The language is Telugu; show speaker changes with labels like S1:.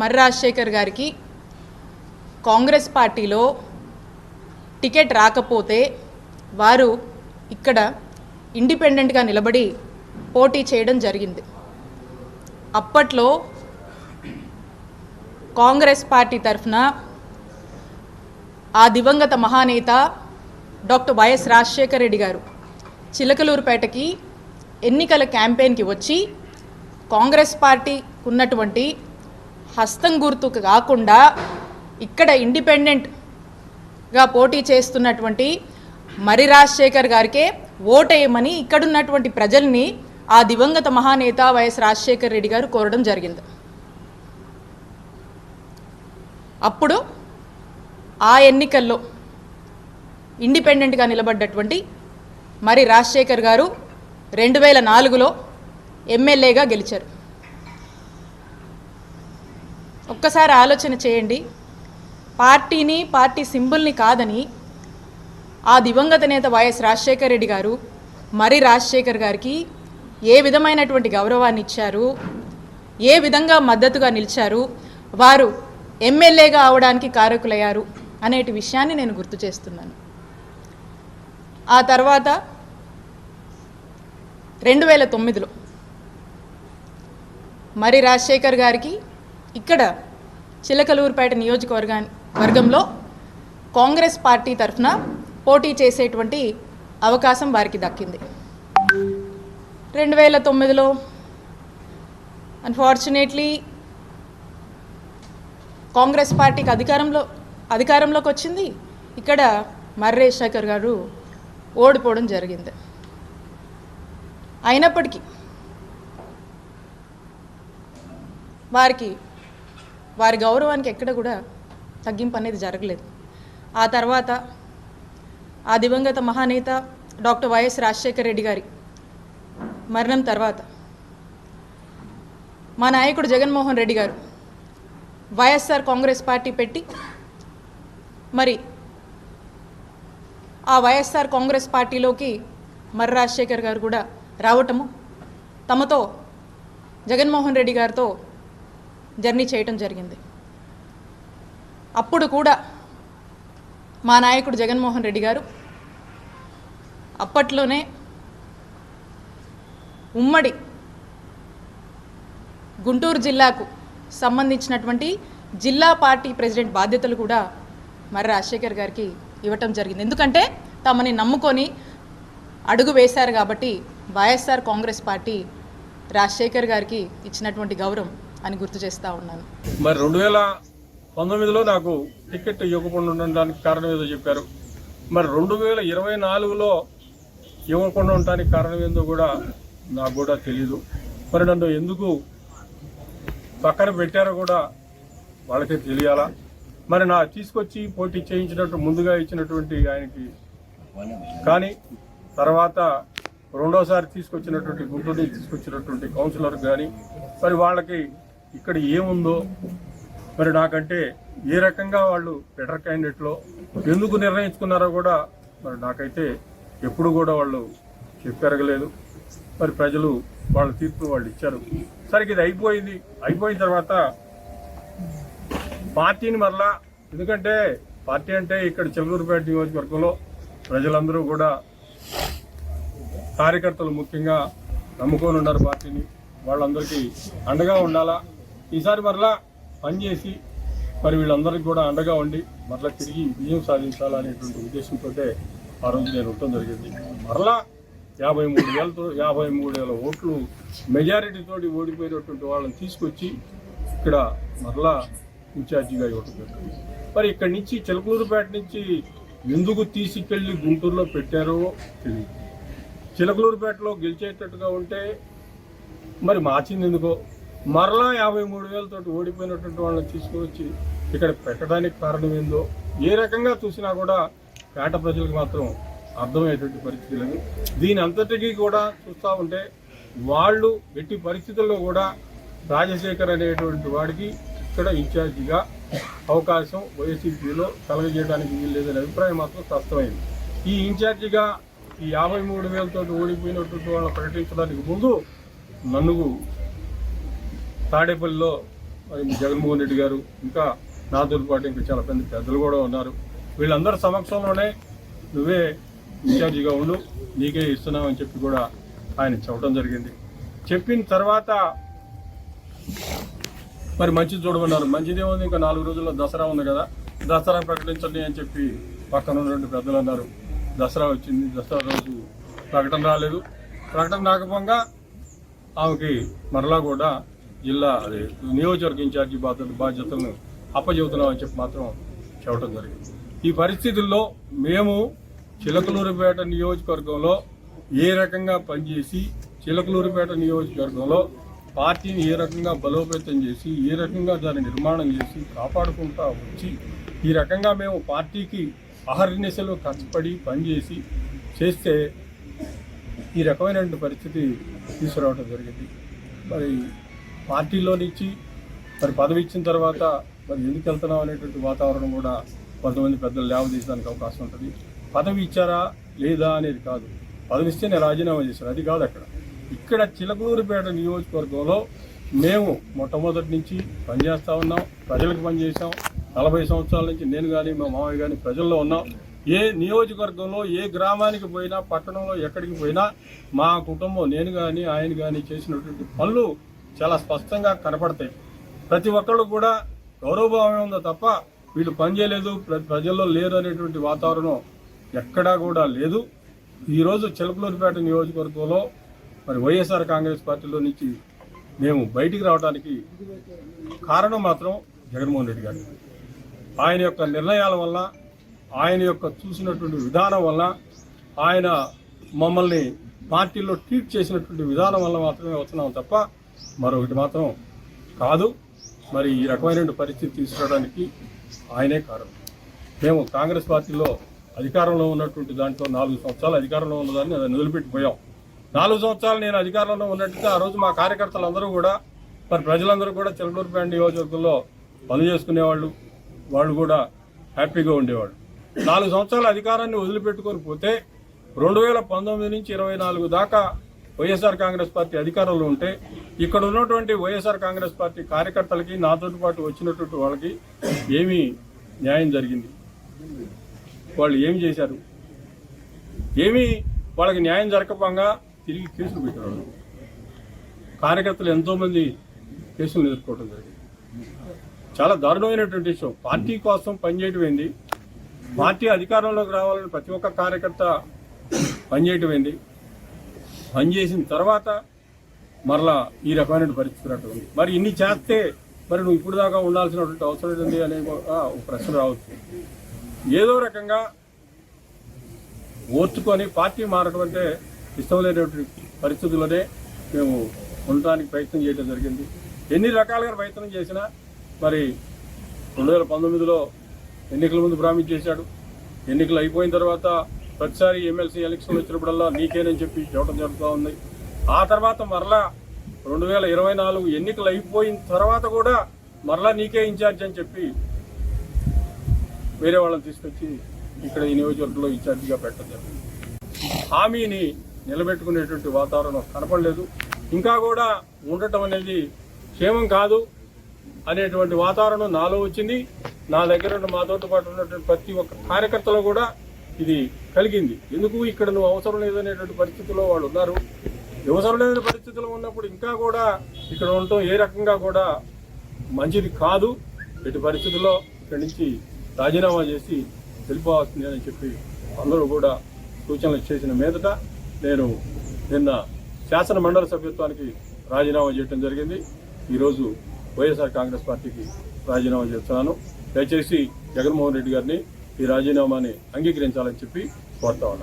S1: మర్రి రాజశేఖర్ గారికి కాంగ్రెస్ పార్టీలో టికెట్ రాకపోతే వారు ఇక్కడ ఇండిపెండెంట్గా నిలబడి పోటీ చేయడం జరిగింది. అప్పట్లో కాంగ్రెస్ పార్టీ తరఫున ఆ దివంగత మహానేత డాక్టర్ వైఎస్ రాజశేఖర రెడ్డి గారు చిలకలూరుపేటకి ఎన్నికల క్యాంపెయిన్కి వచ్చి కాంగ్రెస్ పార్టీ ఉన్నటువంటి హస్తం గుర్తుకు కాకుండా ఇక్కడ ఇండిపెండెంట్గా పోటీ చేస్తున్నటువంటి మరి రాజశేఖర్ గారికే ఓటేయమని ఇక్కడున్నటువంటి ప్రజల్ని ఆ దివంగత మహానేత వైఎస్ రాజశేఖర్ రెడ్డి గారు కోరడం జరిగింది. అప్పుడు ఆ ఎన్నికల్లో ఇండిపెండెంట్గా నిలబడ్డటువంటి మరి రాజశేఖర్ గారు రెండు వేల నాలుగులో ఎమ్మెల్యేగా గెలిచారు. ఒక్కసారి ఆలోచన చేయండి. పార్టీని పార్టీ సింబుల్ని కాదని ఆ దివంగత నేత వైఎస్ రాజశేఖర్ రెడ్డి గారు మరి రాజశేఖర్ గారికి ఏ విధమైనటువంటి గౌరవాన్ని ఇచ్చారు? ఏ విధంగా మద్దతుగా నిలిచారు? వారు ఎమ్మెల్యేగా అవడానికి కారకులయ్యారు అనేటి విషయాన్ని నేను గుర్తు చేస్తున్నాను. ఆ తర్వాత రెండు వేల తొమ్మిదిలో మరి రాజశేఖర్ గారికి ఇక్కడ చిలకలూరుపేట నియోజకవర్గా వర్గంలో కాంగ్రెస్ పార్టీ తరఫున పోటీ చేసేటువంటి అవకాశం వారికి దక్కింది. రెండు వేల తొమ్మిదిలో అన్ఫార్చునేట్లీ కాంగ్రెస్ పార్టీకి అధికారంలో అధికారంలోకి వచ్చింది. ఇక్కడ మర్రే శేఖర్ గారు ఓడిపోవడం జరిగింది. అయినప్పటికీ వారికి వారి గౌరవానికి ఎక్కడ కూడా తగ్గింపు అనేది జరగలేదు. ఆ తర్వాత ఆ దివంగత మహానేత డాక్టర్ వైఎస్ రాజశేఖర రెడ్డి గారి మరణం తర్వాత మా నాయకుడు జగన్మోహన్ రెడ్డి గారు వైఎస్ఆర్ కాంగ్రెస్ పార్టీ పెట్టి మరి ఆ వైఎస్ఆర్ కాంగ్రెస్ పార్టీలోకి మర్రి రాజశేఖర్ గారు కూడా రావటము తమతో జగన్మోహన్ రెడ్డి గారితో జర్నీ చేయటం జరిగింది. అప్పుడు కూడా మా నాయకుడు జగన్మోహన్ రెడ్డి గారు అప్పట్లోనే ఉమ్మడి గుంటూరు జిల్లాకు సంబంధించినటువంటి జిల్లా పార్టీ ప్రెసిడెంట్ బాధ్యతలు కూడా మరి రాజశేఖర్ గారికి ఇవ్వటం జరిగింది. ఎందుకంటే తమని నమ్ముకొని అడుగు వేశారు కాబట్టి వైఎస్ఆర్ కాంగ్రెస్ పార్టీ రాజశేఖర్ గారికి ఇచ్చినటువంటి గౌరవం అని గుర్తు చేస్తూ ఉన్నాను.
S2: మరి రెండు వేల పంతొమ్మిదిలో నాకు టికెట్ ఇవ్వకుండా ఉండడానికి కారణం ఏదో చెప్పారు. మరి రెండు వేల ఇరవై నాలుగులో ఇవ్వకుండా ఉండడానికి కారణం ఏందో కూడా నాకు కూడా తెలియదు మరి నన్ను ఎందుకు పక్కన పెట్టారో కూడా వాళ్ళకే తెలియాలా? మరి నా తీసుకొచ్చి పోటీ చేయించినట్టు ముందుగా ఇచ్చినటువంటి ఆయనకి కానీ తర్వాత రెండోసారి తీసుకొచ్చినటువంటి గుంటూరు తీసుకొచ్చినటువంటి కౌన్సిలర్ కానీ మరి వాళ్ళకి ఇక్కడ ఏముందో మరి నాకంటే ఏ రకంగా వాళ్ళు బెటర్ క్యాండిడేట్లో ఎందుకు నిర్ణయించుకున్నారో కూడా మరి నాకైతే ఎప్పుడు కూడా వాళ్ళు చెప్పెరగలేదు. మరి ప్రజలు వాళ్ళ తీర్పు వాళ్ళు ఇచ్చారు. సరికి ఇది అయిపోయింది. అయిపోయిన తర్వాత పార్టీని మరలా ఎందుకంటే పార్టీ అంటే ఇక్కడ చెల్లూరుపేట నియోజకవర్గంలో ప్రజలందరూ కూడా కార్యకర్తలు ముఖ్యంగా నమ్ముకొని ఉన్నారు పార్టీని. వాళ్ళందరికీ అండగా ఉండాలా? ఈసారి మరలా పనిచేసి మరి వీళ్ళందరికీ కూడా అండగా ఉండి మరలా తిరిగి విజయం సాధించాలనేటువంటి ఉద్దేశంతో ఆ రోజు నేను ఉండటం జరిగింది. మరలా యాభై మూడు వేలతో యాభై మూడు వేల ఓట్లు మెజారిటీతో ఓడిపోయినటువంటి వాళ్ళని తీసుకొచ్చి ఇక్కడ మరలా ఇన్ఛార్జిగా ఇవ్వటం జరిగింది. మరి ఇక్కడి నుంచి చిలకలూరుపేట నుంచి ఎందుకు తీసుకెళ్ళి గుంటూరులో పెట్టారో తెలియదు. చిలకలూరుపేటలో గెలిచేటట్టుగా ఉంటే మరి మార్చింది ఎందుకో? మరలా యాభై మూడు వేలతోటి ఓడిపోయినటువంటి వాళ్ళని తీసుకువచ్చి ఇక్కడ పెట్టడానికి కారణం ఏందో ఏ రకంగా చూసినా కూడా పేట ప్రజలకు మాత్రం అర్థమయ్యేటువంటి పరిస్థితి లేదు. దీని అంతటికీ కూడా చూస్తూ ఉంటే వాళ్ళు ఎట్టి పరిస్థితుల్లో కూడా రాజశేఖర్ అనేటువంటి వాడికి ఇక్కడ ఇన్ఛార్జిగా అవకాశం వైఎస్సీపీలో కలగజేయడానికి వీల్లేదనే అభిప్రాయం మాత్రం స్పష్టమైంది. ఈ ఇన్ఛార్జిగా ఈ యాభై మూడు వేలతో ఓడిపోయినటువంటి వాళ్ళని ప్రకటించడానికి ముందు నన్ను తాడేపల్లిలో జగన్మోహన్ రెడ్డి గారు ఇంకా నాతో పాటు ఇంకా చాలా పెద్ద పెద్దలు కూడా ఉన్నారు. వీళ్ళందరి సమక్షంలోనే నువ్వే ఇన్ఛార్జిగా ఉండు నీకే ఇస్తున్నామని చెప్పి కూడా ఆయన చెప్పడం జరిగింది. చెప్పిన తర్వాత మరి మంచిది చూడమన్నారు. మంచిదే ఉంది ఇంకా నాలుగు రోజుల్లో దసరా ఉంది కదా దసరా ప్రకటించండి అని చెప్పి పక్కన ఉన్నటువంటి రెండు పెద్దలు అన్నారు. దసరా వచ్చింది దసరా రోజు ప్రకటన రాలేదు. ప్రకటన రాకపోగా ఆమెకి మరలా కూడా జిల్లా అదే నియోజకవర్గ ఇన్ఛార్జి బాధ్యత బాధ్యతలను అప్పచెబుతున్నామని చెప్పి మాత్రం చెప్పడం జరిగింది. ఈ పరిస్థితుల్లో మేము చిలకలూరుపేట నియోజకవర్గంలో ఏ రకంగా పనిచేసి చిలకలూరుపేట నియోజకవర్గంలో పార్టీని ఏ రకంగా బలోపేతం చేసి ఏ రకంగా దాన్ని నిర్మాణం చేసి కాపాడుకుంటా వచ్చి ఈ రకంగా మేము పార్టీకి అహర్నిశలు కష్టపడి పనిచేసి చేస్తే ఈ రకమైనటువంటి పరిస్థితి తీసుకురావడం జరిగింది. మరి పార్టీలో నుంచి మరి పదవి ఇచ్చిన తర్వాత మరి ఎందుకు వెళ్తున్నాం అనేటువంటి వాతావరణం కూడా కొంతమంది పెద్దలు లేవదీయడానికి అవకాశం ఉంటుంది. పదవి ఇచ్చారా లేదా అనేది కాదు. పదవి ఇస్తే నేను రాజీనామా చేశాను అది కాదు అక్కడ. ఇక్కడ చిలకూరుపేట నియోజకవర్గంలో మేము మొట్టమొదటి నుంచి పనిచేస్తూ ఉన్నాం. ప్రజలకు పనిచేసాం నలభై సంవత్సరాల నుంచి నేను కానీ మా మామయ్య కానీ ప్రజల్లో ఉన్నాం. ఏ నియోజకవర్గంలో ఏ గ్రామానికి పోయినా పట్టణంలో ఎక్కడికి పోయినా మా కుటుంబం నేను కానీ ఆయన కానీ చేసినటువంటి పనులు చాలా స్పష్టంగా కనపడతాయి. ప్రతి ఒక్కళ్ళు కూడా గౌరవభావమే ఉందో తప్ప వీళ్ళు పని చేయలేదు ప్ర- ప్రజల్లో లేరు అనేటువంటి వాతావరణం ఎక్కడా కూడా లేదు. ఈరోజు చిలకలూరిపేట నియోజకవర్గంలో మరి వైఎస్ఆర్ కాంగ్రెస్ పార్టీలో నుంచి మేము బయటికి రావడానికి కారణం మాత్రం జగన్మోహన్ రెడ్డి గారు. ఆయన యొక్క నిర్ణయాల వల్ల ఆయన యొక్క చూసినటువంటి విధానం వల్ల ఆయన మమ్మల్ని పార్టీలో ట్రీట్ చేసినటువంటి విధానం వల్ల మాత్రమే వస్తున్నాం తప్ప మరొకటి మాత్రం కాదు. మరి ఈ రకమైనటువంటి పరిస్థితి తీసుకురావడానికి ఆయనే కారణం. మేము కాంగ్రెస్ పార్టీలో అధికారంలో ఉన్నటువంటి దాంట్లో నాలుగు సంవత్సరాలు అధికారంలో ఉన్నదాన్ని అది వదిలిపెట్టిపోయాం నాలుగు సంవత్సరాలు నేను అధికారంలో ఉన్నట్టుగా ఆ రోజు మా కార్యకర్తలందరూ కూడా మరి ప్రజలందరూ కూడా చిలకూరుపేట నియోజకవర్గంలో పని చేసుకునేవాళ్ళు. వాళ్ళు కూడా హ్యాపీగా ఉండేవాళ్ళు. నాలుగు సంవత్సరాల అధికారాన్ని వదిలిపెట్టుకొని పోతే రెండు వేల పంతొమ్మిది నుంచి ఇరవై నాలుగు దాకా వైఎస్ఆర్ కాంగ్రెస్ పార్టీ అధికారంలో ఉంటే ఇక్కడ ఉన్నటువంటి వైఎస్ఆర్ కాంగ్రెస్ పార్టీ కార్యకర్తలకి నాతో పాటు వచ్చినటువంటి వాళ్ళకి ఏమీ న్యాయం జరిగింది. వాళ్ళు ఏమి చేశారు? ఏమీ వాళ్ళకి న్యాయం జరగకపోగా తిరిగి కేసులు పెట్టారు కార్యకర్తలు ఎంతోమంది కేసులు ఎదుర్కోవడం జరిగింది. చాలా దారుణమైనటువంటి విషయం. పార్టీ కోసం పనిచేయటమైంది. పార్టీ అధికారంలోకి రావాలని ప్రతి ఒక్క కార్యకర్త పనిచేయటమైంది. బంద్ పనిచేసిన తర్వాత మరలా ఈ రకమైన పరిస్థితి ఉంది. మరి ఇన్ని చేస్తే మరి నువ్వు ఇప్పుడు దాకా ఉండాల్సినటువంటి అవసరం ఏంటి అనే ఒక ప్రశ్న రావచ్చు. ఏదో రకంగా ఓర్చుకొని పార్టీ మారడం అంటే ఇష్టం లేనటువంటి పరిస్థితుల్లోనే మేము ఉండటానికి ప్రయత్నం చేయడం జరిగింది. ఎన్ని రకాలుగా ప్రయత్నం చేసినా మరి రెండు వేల పంతొమ్మిదిలో ఎన్నికల ముందు ప్రామిస్ చేశాడు ఎన్నికలు అయిపోయిన తర్వాత ప్రతిసారి ఎమ్మెల్సీ ఎలక్షన్ వచ్చినప్పుడల్లా నీకేనని చెప్పి చూడటం జరుగుతూ ఉంది. ఆ తర్వాత మరలా రెండు వేల ఇరవై నాలుగు ఎన్నికలు అయిపోయిన తర్వాత కూడా మరలా నీకే ఇన్ఛార్జ్ అని చెప్పి వేరే వాళ్ళని తీసుకొచ్చి ఇక్కడ ఈ నియోజకవర్గంలో ఇన్ఛార్జిగా పెట్టడం జరిగింది. హామీని నిలబెట్టుకునేటువంటి వాతావరణం కనపడలేదు. ఇంకా కూడా ఉండటం అనేది క్షేమం కాదు అనేటువంటి వాతావరణం నాలో వచ్చింది. నా దగ్గర ఉన్న మాతో పాటు ఉన్నటువంటి ప్రతి ఒక్క కార్యకర్తలు కూడా ఇది కలిగింది. ఎందుకు ఇక్కడ నువ్వు అవసరం లేదనేటువంటి పరిస్థితిలో వాళ్ళు ఉన్నారు. అవసరం లేని పరిస్థితిలో ఉన్నప్పుడు ఇంకా కూడా ఇక్కడ ఉండటం ఏ రకంగా కూడా మంచిది కాదు. ఇటు పరిస్థితుల్లో ఇక్కడి నుంచి రాజీనామా చేసి వెళ్ళిపోవాల్సింది అని చెప్పి అందరూ కూడా సూచనలు చేసిన మీదట నేను నిన్న శాసన మండలి సభ్యత్వానికి రాజీనామా చేయడం జరిగింది. ఈరోజు వైఎస్ఆర్ కాంగ్రెస్ పార్టీకి రాజీనామా చేస్తున్నాను. దయచేసి జగన్మోహన్ రెడ్డి గారిని ఈ రాజీనామాని అంగీకరించాలని చెప్పి కోరుతా ఉన్నాను